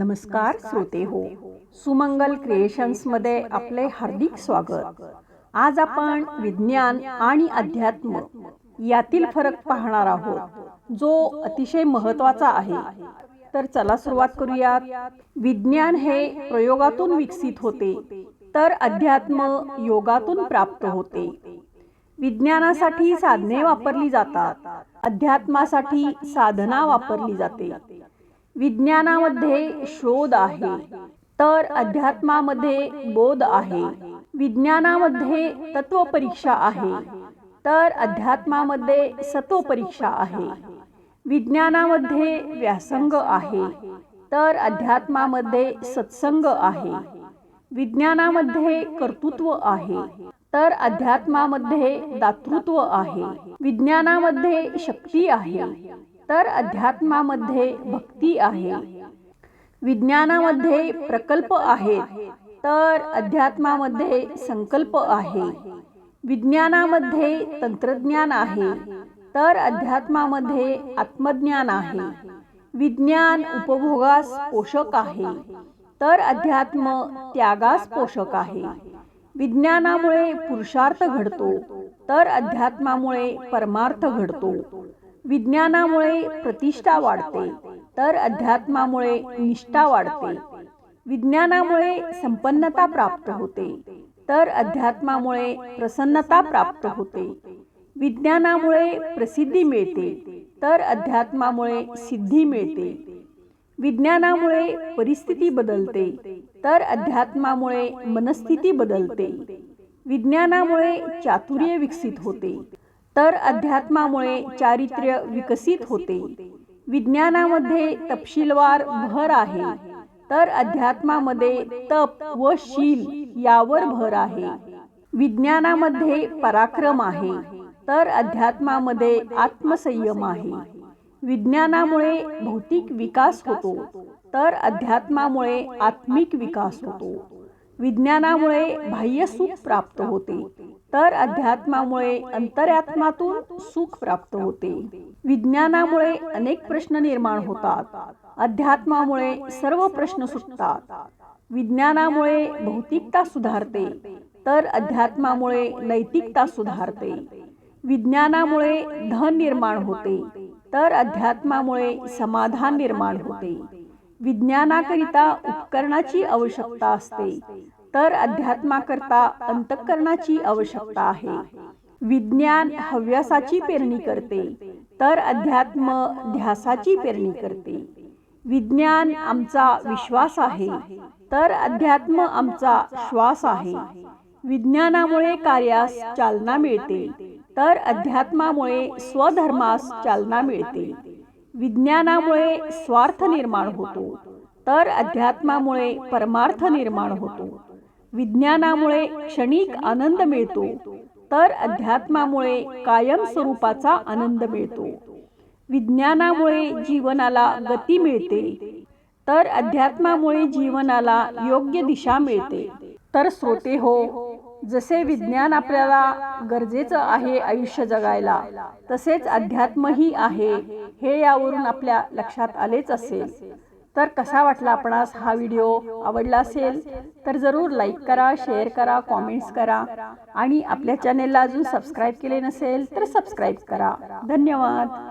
नमस्कार श्रोते हो. सुमंगल क्रिएशन्समध्ये आपले हार्दिक स्वागत. आज आपण विज्ञान आणि अध्यात्म यातील फरक पाहणार आहोत. जो अतिशय महत्त्वाचा आहे. तर चला सुरुवात करूयात. विज्ञान हे प्रयोगातून विकसित होते. तर अध्यात्म योगातून प्राप्त होते. विज्ञानासाठी साधने वापरली जातात. अध्यात्मासाठी साधना वापरली जाते. विज्ञानामध्ये शोध आहे. तर अध्यात्मामध्ये बोध आहे. विज्ञानामध्ये तत्वपरीक्षा आहे. तर अध्यात्मामध्ये सत्वपरीक्षा आहे. विज्ञानामध्ये व्यासंग आहे. तर अध्यात्मामध्ये सत्संग आहे. विज्ञानामध्ये कर्तृत्व आहे. तर अध्यात्मामध्ये दातृत्व आहे. विज्ञानामध्ये शक्ती आहे. तर अध्यात्मामध्ये भक्ती आहे. विज्ञानामध्ये प्रकल्प आहेत तर अध्यात्मामध्ये संकल्प आहे. विज्ञानामध्ये तंत्रज्ञान आहे तर अध्यात्मामध्ये आत्मज्ञान आहे. विज्ञान उपभोगास पोषक आहे तर अध्यात्म त्यागास पोषक आहे. विज्ञानामुळे पुरुषार्थ घडतो तर अध्यात्मामुळे परमार्थ घडतो. विज्ञानामुळे प्रतिष्ठा वाढते तर अध्यात्मामुळे निष्ठा वाढते. विज्ञानामुळे संपन्नता प्राप्त होते तर अध्यात्मामुळे प्रसन्नता प्राप्त होते. विज्ञानामुळे प्रसिद्धी मिळते तर अध्यात्मामुळे सिद्धी मिळते. विज्ञानामुळे परिस्थिती बदलते तर अध्यात्मामुळे मनस्थिती बदलते. विज्ञानामुळे चातुर्य विकसित होते. तर अध्यात्मामुळे चारित्र्य विकसित होते. विज्ञानामध्ये तपशीलवार भर आहे. तर अध्यात्मामध्ये तप व शील यावर भर आहे. विज्ञानामध्ये पराक्रम आहे. तर अध्यात्मामध्ये आत्मसंयम आहे. विज्ञानामुळे भौतिक विकास होतो. तर अध्यात्मामुळे आत्मिक विकास होतो. विज्ञानामुळे बाह्य सुख प्राप्त होते. तर अध्यात्मामुळे अंतरात्मातून सुख प्राप्त होते. विज्ञानामुळे अनेक प्रश्न निर्माण होतात. अध्यात्मामुळे सर्व प्रश्न सुटतात. विज्ञानामुळे भौतिकता सुधारते तर अध्यात्मामुळे नैतिकता सुधारते. विज्ञानामुळे धन निर्माण होते तर अध्यात्मामुळे समाधान निर्माण होते. विज्ञानाकरिता उपकरणाची आवश्यकता असते तर अध्यात्माकरता अंतःकरणाची आवश्यकता आहे. विज्ञान हव्यासाची पेरणी करते तर अध्यात्म ध्यासाची पेरणी करते. विज्ञान आमचा विश्वास आहे तर अध्यात्म आमचा श्वास आहे. विज्ञानामुळे कार्यास चालना मिळते तर अध्यात्मामुळे स्वधर्मास चालना मिळते. विज्ञानामुळे स्वार्थ निर्माण होतो तर अध्यात्मामुळे परमार्थ निर्माण होतो. विज्ञानामुळे क्षणिक आनंद मिळतो तर अध्यात्मामुळे कायम स्वरूपाचा आनंद मिळतो. विज्ञानामुळे जीवनाला गती मिळते तर अध्यात्मामुळे जीवनाला योग्य दिशा मिळते. तर श्रोते हो जसे विज्ञान आपल्याला गरजेचं आहे आयुष्य जगायला तसेच अध्यात्मही आहे हे यावरून आपल्या लक्षात आलेच असेल. तर कसा वाटला आपणास हा व्हिडिओ? आवडला असेल तर जरूर लाईक करा शेअर करा कॉमेंट्स करा. आणि आपल्या चॅनेलला अजून सबस्क्राईब केले नसेल तर सबस्क्राईब करा. धन्यवाद.